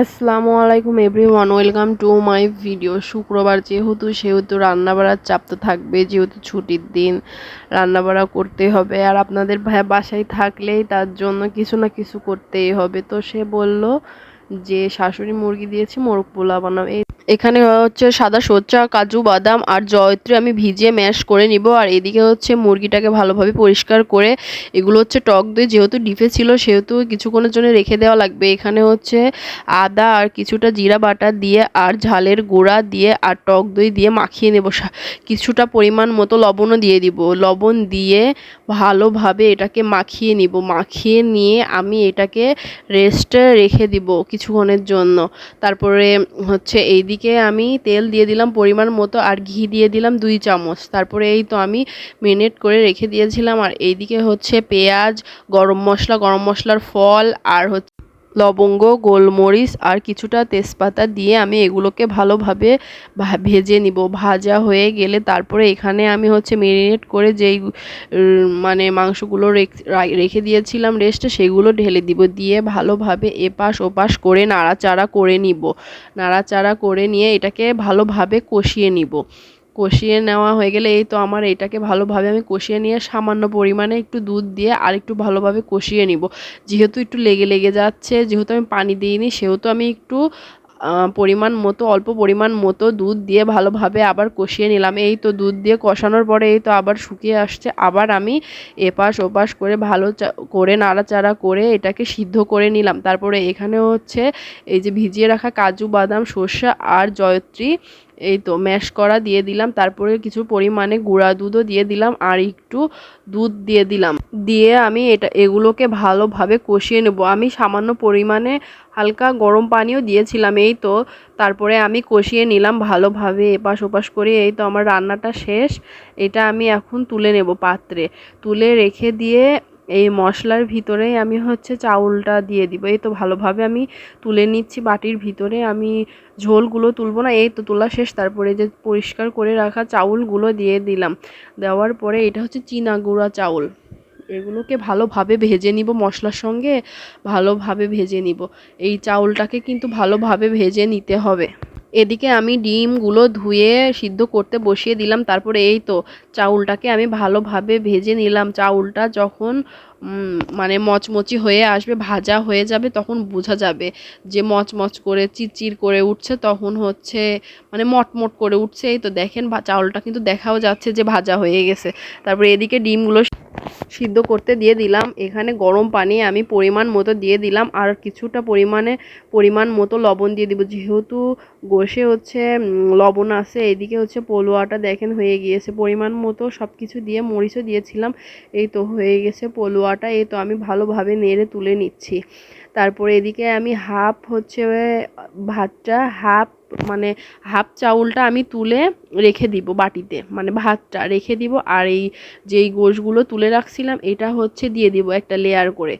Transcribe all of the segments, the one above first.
আসসালামু আলাইকুম everyone, welcome to my video. শুক্রবার যেহেতু, সেহেতু রান্নাবাড়ার চাপ তো থাকবে, যেহেতু ছুটির দিন, রান্নাবাড়া করতে হবে। আর আপনাদের ভাই বাসায় থাকলেই তার জন্য কিছু না কিছু করতেই হবে। তো সে বলল যে, শাশুড়ি মুরগি দিয়েছি, মোরগ পোলা বানাও। এই এখানে হচ্ছে সাদা সজ্জা কাজু, বাদাম আর জয়ত্রী আমি ভিজিয়ে ম্যাশ করে নিব। আর এদিকে হচ্ছে মুরগিটাকে ভালোভাবে পরিষ্কার করে এগুলো হচ্ছে টক দই, যেহেতু ডিফে ছিল সেহেতু কিছুক্ষণের জন্য রেখে দেওয়া লাগবে। এখানে হচ্ছে আদা আর কিছুটা জিরা বাটা দিয়ে আর ঝালের গুঁড়া দিয়ে আর টক দই দিয়ে মাখিয়ে নেব। কিছুটা পরিমাণ মতো লবণও দিয়ে দিব। লবণ দিয়ে ভালোভাবে এটাকে মাখিয়ে নিব। মাখিয়ে নিয়ে আমি এটাকে রেস্টে রেখে দিব কিছুক্ষণের জন্য। তারপরে হচ্ছে এই দিকে আমি তেল দিয়ে দিলাম পরিমাণ মতো আর ঘি দিয়ে দিলাম দুই চামচ। তারপরে এই তো আমি মেরিনেট করে রেখে দিয়েছিলাম। আর এইদিকে হচ্ছে পেঁয়াজ, গরম মশলা, গরম মশলার ফল আর হচ্ছে লবঙ্গ, গোলমরিচ আর কিছুটা তেজপাতা দিয়ে আমি এগুলোকে ভালোভাবে ভেজে নিব। ভাজা হয়ে গেলে তারপরে এখানে আমি হচ্ছে মেরিনেট করে যেই মানে মাংসগুলো রেখে দিয়েছিলাম রেস্টে সেগুলো ঢেলে দিব। দিয়ে ভালোভাবে এপাশ ওপাশ করে নাড়াচাড়া করে নিব। নাড়াচাড়া করে নিয়ে এটাকে ভালোভাবে কষিয়ে নিব। কষিয়ে নেওয়া হয়ে গেলে এই তো আমার এটাকে ভালোভাবে আমি কষিয়ে নিয়ে সামান্য পরিমাণে একটু দুধ দিয়ে আর একটু ভালোভাবে কষিয়ে নিব। যেহেতু একটু লেগে লেগে যাচ্ছে, যেহেতু আমি পানি দিইনি, সেহেতু আমি একটু পরিমাণ মতো, অল্প পরিমাণ মতো দুধ দিয়ে ভালোভাবে আবার কষিয়ে নিলাম। এই তো দুধ দিয়ে কষানোর পরে এই তো আবার শুকিয়ে আসছে। আবার আমি এপাশ ওপাশ করে ভালো করে নাড়াচাড়া করে এটাকে সিদ্ধ করে নিলাম। তারপরে এখানে হচ্ছে এই যে ভিজিয়ে রাখা কাজু, বাদাম, সর্ষে আর জয়ত্রী এই তো ম্যাশ করা দিয়ে দিলাম। তারপরে কিছু পরিমাণে গুঁড়া দুধও দিয়ে দিলাম আর একটু দুধ দিয়ে দিলাম। দিয়ে আমি এটা, এগুলোকে ভালোভাবে কষিয়ে নেব। আমি সামান্য পরিমাণে হালকা গরম পানিও দিয়েছিলাম, এই তো। তারপরে আমি কষিয়ে নিলাম ভালোভাবে, এপাশ ওপাশ করে, এই তো আমার রান্নাটা শেষ। এটা আমি এখন তুলে নেব পাত্রে। তুলে রেখে দিয়ে এই মশলার ভিতরেই আমি হচ্ছে চাউলটা দিয়ে দিব। এই তো ভালোভাবে আমি তুলে নিচ্ছি বাটির ভিতরে। আমি ঝোলগুলো তুলবো না, এই তো তোলা শেষ। তারপরে যে পরিষ্কার করে রাখা চাউলগুলো দিয়ে দিলাম। দেওয়ার পরে এটা হচ্ছে চীনা গুঁড়া চাউল। এগুলোকে ভালোভাবে ভেজে নিব মশলার সঙ্গে, ভালোভাবে ভেজে নিব। এই চাউলটাকে কিন্তু ভালোভাবে ভেজে নিতে হবে। এদিকে আমি ডিমগুলো ধুয়ে সিদ্ধ করতে বসিয়ে দিলাম, তারপরে এই তো চাউলটাকে আমি ভালোভাবে ভেজে নিলাম। চাউলটা যখন মানে মচমচি হয়ে আসবে, ভাজা হয়ে যাবে, তখন বোঝা যাবে যে মচমচ করে, চিরচির করে উঠছে, তখন হচ্ছে মানে মটমট করে উঠছে। এই তো দেখেন চাউলটা কিন্তু দেখাও যাচ্ছে যে ভাজা হয়ে গেছে। তারপরে এদিকে ডিমগুলো সিদ্ধ করতে দিয়ে দিলাম। এখানে গরম পানি আমি পরিমাণ মতো দিয়ে দিলাম। আর কিছুটা পরিমাণে, পরিমাণ মতো লবণ দিয়ে দিব। যেহেতু গোশে হচ্ছে লবণ আছে, এদিকে হচ্ছে পলোয়াটা দেখেন হয়ে গিয়েছে। পরিমাণ মতো সব কিছু দিয়ে মরিচও দিয়েছিলাম। এই তো হয়ে গেছে পলোয়াটা। এই তো আমি ভালোভাবে নেড়ে তুলে নিচ্ছি। তারপরে এদিকে আমি হাফ হচ্ছে, ভাতটা হাফ মানে হাফ চাউলটা আমি তুলে রেখে দিব বাটিতে মানে ভাতটা রেখে দিব। আর এই যেই গোশগুলো তুলে রাখছিলাম, এটা হচ্ছে দিয়ে দিব একটা লেয়ার করে।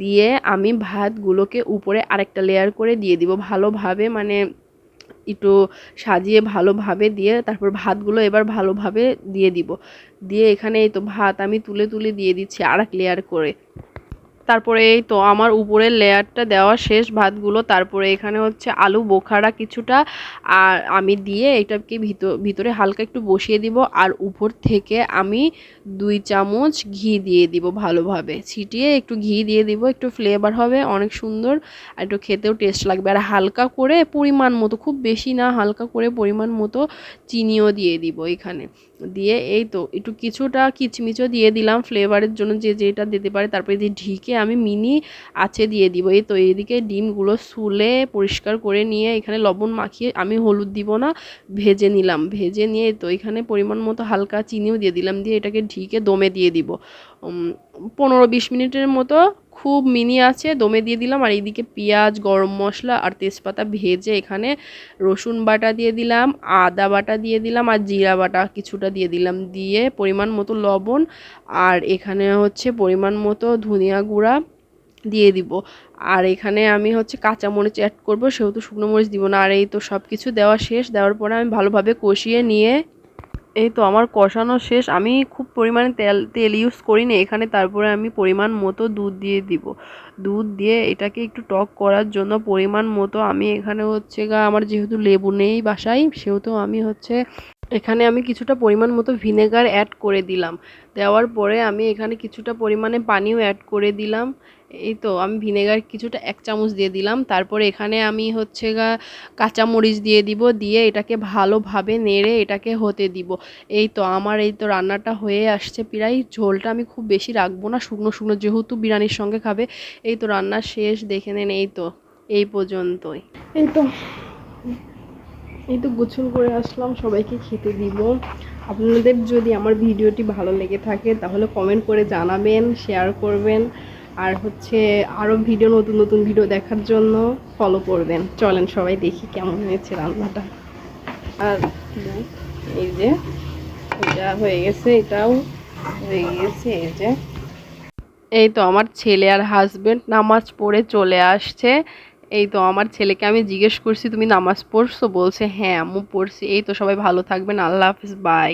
দিয়ে আমি ভাতগুলোকে উপরে আরেকটা লেয়ার করে দিয়ে দিব ভালোভাবে মানে একটু সাজিয়ে ভালোভাবে দিয়ে তারপর ভাতগুলো এবার ভালোভাবে দিয়ে দিব। দিয়ে এখানে এই তো ভাত আমি তুলে তুলে দিয়ে দিচ্ছি আর এক লেয়ার করে। তারপরে এই তো আমার উপরের লেয়ারটা দেওয়া শেষ ভাতগুলো, তারপরে এখানে হচ্ছে আলু বোখারা কিছুটা, আর আমি দিয়ে এটাকে ভিতর হালকা একটু বসিয়ে দিব, আর উপর থেকে আমি দুই চামচ ঘি দিয়ে দিব ভালোভাবে। ছিটিয়ে একটু ঘি দিয়ে দিব, একটু ফ্লেভার হবে, অনেক সুন্দর, আর একটু খেতেও টেস্ট লাগবে। আর হালকা করে পরিমাণ মতো, খুব বেশি না হালকা করে পরিমাণ মতো চিনিও দিয়ে দিব এখানে। দিয়ে এই তো একটু কিছুটা কিচমিচও দিয়ে দিলাম ফ্লেভারের জন্য যে যেটা দিতে পারে। তারপরে যে ঢিকে আমি মিনি আছে দিয়ে দিব। এই তো এইদিকে ডিমগুলো সুলে পরিষ্কার করে নিয়ে এখানে লবণ মাখিয়ে আমি হলুদ দিব না, ভেজে নিলাম। ভেজে নিয়ে তো এখানে পরিমাণ মতো হালকা চিনিও দিয়ে দিলাম। দিয়ে এটাকে ঢিকে দমে দিয়ে দিব। পনেরো বিশ মিনিটের মতো খুব মিনি আছে, দমে দিয়ে দিলাম, আর এইদিকে পেঁয়াজ, গরম মশলা আর তেজপাতা ভেজে এখানে রসুন বাটা দিয়ে দিলাম, আদা বাটা দিয়ে দিলাম, আর জিরা বাটা কিছুটা দিয়ে দিলাম। দিয়ে পরিমাণ মতো লবণ আর এখানে হচ্ছে পরিমাণ মতো ধনিয়া গুঁড়া দিয়ে দিব। আর এখানে আমি হচ্ছে কাঁচা মরিচ অ্যাড করব, সেহেতু শুকনো মরিচ দিব না, আর এই তো সব কিছু দেওয়া শেষ, দেওয়ার পরে আমি ভালোভাবে কষিয়ে নিয়ে এই তো আমার কষানো শেষ। আমি খুব পরিমাণে তেল তেল ইউজ করি না এখানে তারপরে আমি পরিমাণ মতো দুধ দিয়ে দিব। দুধ দিয়ে এটাকে একটু টক করার জন্য পরিমাণ মতো আমি এখানে হচ্ছে গা, আমার যেহেতু লেবু নেই বাসায়, সেহেতু আমি হচ্ছে এখানে আমি কিছুটা পরিমাণ মতো ভিনেগার অ্যাড করে দিলাম। দেওয়ার পরে আমি এখানে কিছুটা পরিমাণে পানিও অ্যাড করে দিলাম। এই তো, আমি ভিনেগার কিছুটা এক চামচ দিয়ে দিলাম। তারপরে এখানে আমি হচ্ছে গা কাঁচামরিচ দিয়ে দিব, দিয়ে এটাকে ভালোভাবে নেড়ে এটাকে হতে দিব। এই তো, আমার এই তো রান্নাটা হয়ে আসছে প্রায়। ঝোলটা আমি খুব বেশি রাখব না, শুকনো শুকনো যেহেতু বিরিয়ানির সঙ্গে খাবে। এই তো, রান্না শেষ, দেখে নেন, এই তো, এই পর্যন্তই। এই তো এই তো গোছল করে আসলাম, সবাইকে খেতে দিব। আপনাদের যদি আমার ভিডিওটি ভালো লেগে থাকে, তাহলে কমেন্ট করে জানাবেন শেয়ার করবেন, আর হচ্ছে আরও ভিডিও নতুন নতুন ভিডিও দেখার জন্য ফলো করবেন। চলেন সবাই দেখি কেমন হয়েছে রান্নাটা। আর এই যে, এটা হয়ে গেছে, এটাও হয়ে গেছে, এই যে। এই তো আমার ছেলে আর হাজবেন্ড নামাজ পড়ে চলে আসছে। এই তো আমার ছেলেকে আমি জিজ্ঞেস করছি, তুমি নামাজ পড়ছো? বলছে হ্যাঁ আম্মু পড়ছি। এই তো সবাই ভালো থাকবেন, আল্লাহ হাফিজ বাই